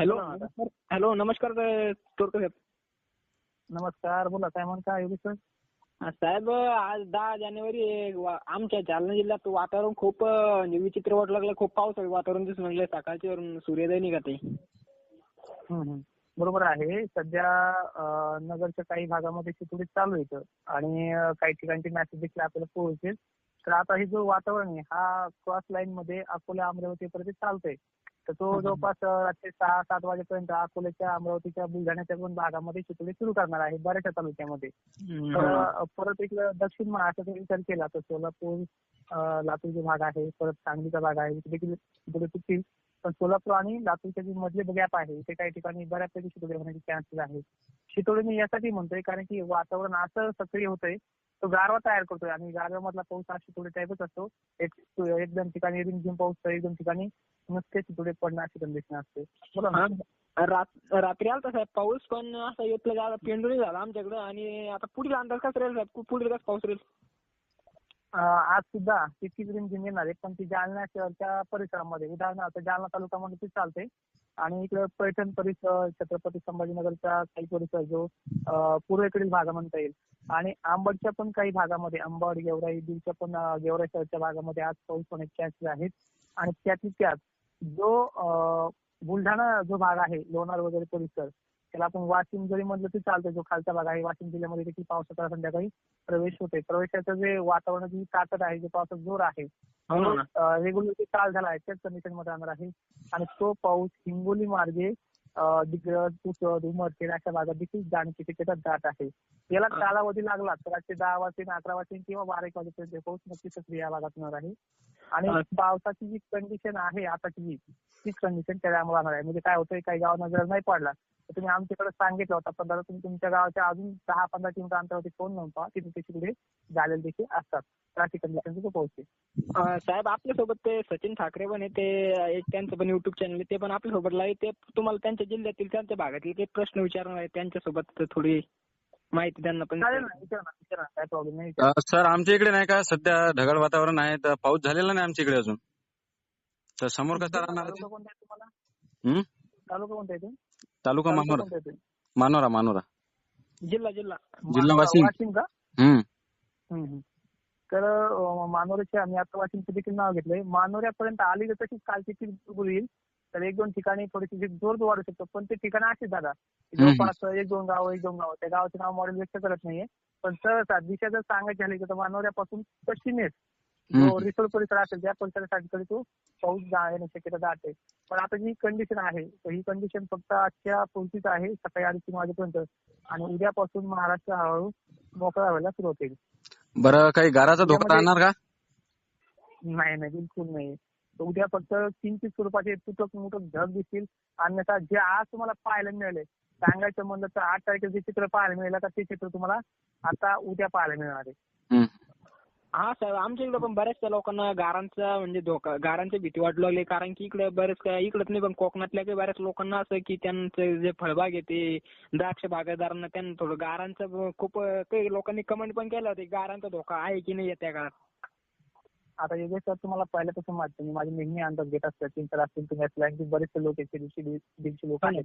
Hello. नमस्कार. Hello नमस्कार साहेब. नमस्कार बोला काय म्हणता योगेश सर साहेब आज दहा जानेवारी आहे. वा- आमच्या जालना जिल्ह्यात वातावरण खूप अ, विचित्र वाटू लागलं. खूप पावसाळी वातावरण दिसून लागलं सकाळची वरून सूर्योदय निघत आहे हम्म, हम्म. बरोबर आहे. सध्या अं, नगरच्या काही भागामध्ये चितुडी चालू आहे इथं. आणि अं, काही ठिकाणचे मेसेज देखील आपल्याला पोहोचेल तर आता हे जो वातावरण आहे हा क्रॉस लाईन मध्ये अकोला अमरावती पर्यंत चालतंय. तर तो जवळपास रात्री सहा सात वाजेपर्यंत अकोल्याच्या अमरावतीच्या बुलढाण्याच्या पण भागामध्ये चितुडी सुरू करणार आहे बऱ्याचशा तालुक्यामध्ये. तर परत एक दक्षिण महाराष्ट्राचा विचार केला तर सोलापूर लातूर जो भाग आहे परत सांगलीचा भाग आहे देखील पण सोलापूर आणि लातूरच्या जे मधले गॅप आहे ते काही ठिकाणी बऱ्यापैकी शितोडे होण्याचे चान्सेस आहेत शितोडे मी यासाठी म्हणतोय कारण की वातावरण असं सक्रिय होतंय तो गारवा तयार करतोय. आणि गारव्यामधला पाऊस हा शितोडे टाईपच असतो. एक एक दोन ठिकाणी रिमझिम पाऊस तर एक दोन ठिकाणी नुसते शितोडे पडणं अशी कंडिशन असते. बोला ना. रात्री आलता साहेब पाऊस पण असं येतला का पेंडून झाला आमच्याकडं. आणि आता पुढील अंदाज कसा राहील साहेब? पुढील पाऊस राहील? आज सुद्धा तितकीच रिमझिम येणार आहे पण ती जालना शहरच्या परिसरामध्ये उदाहरणार्थ जालना तालुक्यामध्ये ती चालते. आणि इकडे पैठण परिसर छत्रपती संभाजीनगरचा काही परिसर जो पूर्वेकडील भाग म्हणता येईल. आणि आंबडच्या पण काही भागामध्ये आंबड गेवराई बीडच्या पण गेवराई शहरच्या भागामध्ये आज पाऊस होण्याचे चान्सेस आहेत आणि त्यातली त्यात जो बुलढाणा जो भाग आहे लोणार वगैरे परिसर त्याला आपण वाशिम जरी म्हणलं तरी चालतं जो खालचा भाग आहे वाशिम जिल्ह्यामध्ये देखील पावसाचा संध्याकाळी प्रवेश होते प्रवेशाचं जे वातावरणाची ताकद आहे जो पावसाचा जोर आहे हो. रेग्युलर चाल झाला आहे त्याच कंडिशनमध्ये राहणार आहे आणि तो पाऊस हिंगोली मार्गे दिग्रज पुसद उमरखेड अशा भागात देखील जाण्याची शक्यता दाट आहे याला हा. कालावधी लागला तर रात्री दहा वाजता अकरा वाजता किंवा बारा एक वाजेपर्यंत हे पाऊस नक्की सक्रिय या भागात होणार आहे आणि हा. पावसाची जी कंडिशन आहे आताची जी तीच कंडिशन त्या राहणार आहे म्हणजे काय होतंय काही गावांना जर नाही पडला तुम्ही आमच्याकडे सांगितलं होता. पण दादा तुम्ही तुमच्या गावाच्या अजून दहा पंधरा किलोमीटर अंतरावरती फोन नव्हता. तिथे त्याची पुढे झालेले देखील असतात. अशी कंडिशन तिथे पोहोचते अ, साहेब आपल्यासोबत ते सचिन ठाकरे पण आहे ते एक त्यांचं पण युट्यूब चॅनल आहे ते पण आपल्यासोबत लाईव्ह ते तुम्हाला त्यांच्या जिल्ह्यातील त्यांच्या भागातील ते प्रश्न विचारणार आहे त्यांच्यासोबत थोडी माहिती त्यांना पण चालेल ना विचार ना विचार ना काय प्रॉब्लेम नाही सर आमच्या इकडे नाही का सध्या ढगाळ वातावरण आहे तर पाऊस झालेला नाही आमच्या इकडे अजून. तर समोर कसा राहणार तालुका? कोणता आहे तुम्हाला? हं? तालुका कोणता आहे? तालुका मानोरा. कोणता? मानोरा मानोरा. जिल्हा जिल्हा. जिल्हा वाशिम. वाशिम का? हम्म. हम्म, हम्म. तर अं, मानोऱ्याचे आम्ही आता वाशिमचं देखील नाव घेतलंय. मानोऱ्यापर्यंत आली तर तशीच कालची ती बिलकुल येईल तर एक दोन ठिकाणी थोडीशी जी जोर वाढू शकतो. पण ते ठिकाण अशीच दादा जवळपास एक दोन गाव एक दोन गाव. त्या गावाचे नाव मॉडेल व्यक्त करत नाहीये. पण सहसा दिशा जर सांगायची झाली तर मानोऱ्यापासून पश्चिमेस जो. रिसोड परिसर असेल त्या परिसरासाठी तो पाऊस येण्याची शक्यता आहे पण आता जी कंडिशन आहे तर ही कंडिशन फक्त आजच्या पुरतीच आहे सकाळी अडीच तीन वाजेपर्यंत. आणि उद्यापासून महाराष्ट्र हळूहळू मोकळा व्हायला सुरुवात होईल बरं काही गाराचा धोका राहणार का? नाही नाही बिलकुल नाही. तर उद्या फक्त किंचित स्वरूपाचे तुटक मुटक ढग दिसतील. अन्यथा जे आज तुम्हाला पाहायला मिळाले सांगायचं म्हणलं तर आठ तारखेचं जे चित्र पाहायला मिळेल का ते चित्र तुम्हाला आता उद्या पाहायला मिळणार आहे. हा साहेब आमच्या इकडे पण बऱ्याचशा लोकांना गारांचा म्हणजे धोका गारांची भीती वाटू लागली. कारण की इकडे बरेच काय इकडंच नाही पण कोकणातल्या काही बऱ्याच लोकांना असं की त्यांचं जे फळबाग आहे ते द्राक्ष बागायतदारांना त्यांना थोडं गारांचं खूप काही लोकांनी कमेंट पण केलं होतं गारांचा धोका आहे की नाही त्या काळात. आता योगेश सर तुम्हाला पहिल्यापासून माहिती मी माझे नेहमी अंदाज घेत असतात तीन सर असतील तुम्ही आणखी बरेचसे लोक आहेत दीडशे दीडशे लोक आहेत.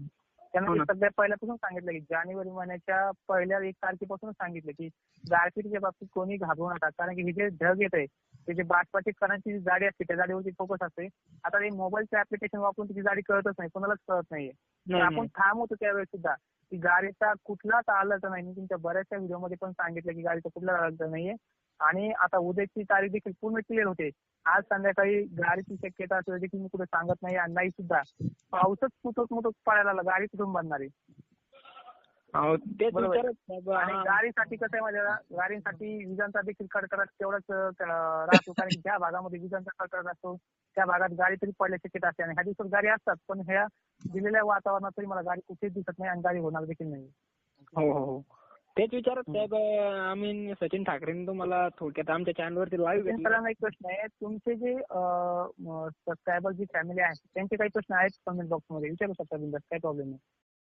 त्यांना हो मी ना. सध्या पहिल्यापासून सांगितलं की जानेवारी महिन्याच्या पहिल्या एक तारखेपासून सांगितलं की गारपिटीच्या बाबतीत कोणी घाबरू नका कारण की हे जे ढग येत आहे ते जे बाटपाची कणांची जी जाडी असते त्या जाडीवरती फोकस असते. आता हे मोबाईलचं ऍप्लिकेशन वापरून त्याची जाडी कळतच नाही कोणालाच कळत नाहीये. आपण. ठाम होतो त्यावेळेस सुद्धा की गाडीचा कुठलाच आलाचा नाही. मी तुमच्या बऱ्याचशा व्हिडिओमध्ये पण सांगितलं की गाडीचा कुठलाच आलाचा नाहीये. आणि आता उद्याची तारीख देखील पूर्ण क्लिअर होते. आज संध्याकाळी गाडीची शक्यता असं देखील मी कुठे सांगत नाही आणि नाही सुद्धा. पाऊसच कुठं कुठं पडायला लागला गाडी कुठून बनणार आहे? आणि. गाडीसाठी कसं आहे माझ्या गाडीसाठी विजांचा देखील कडकडाट तेवढाच राहतो. कारण ज्या भागामध्ये विजांचा कडकडाट असतो त्या भागात गाडी तरी पडण्याची शक्यता असते. आणि ह्या दिवसात गाडी असतात पण ह्या दिलेल्या वातावरणात तरी मला गाडी कुठेच दिसत नाही आणि गाडी होणार देखील नाही. हो हो हो. तेच विचारत साहेब आम्ही सचिन ठाकरेंनी तुम्हाला थोडक्यात आमच्या चॅनलवरती लाईव्ह सरांना एक प्रश्न आहे. तुमचे जे सबस्क्रायबर जी फॅमिली आहे त्यांचे काही प्रश्न आहेत कमेंट बॉक्समध्ये? विचारू शकता बिंदास काही प्रॉब्लेम नाही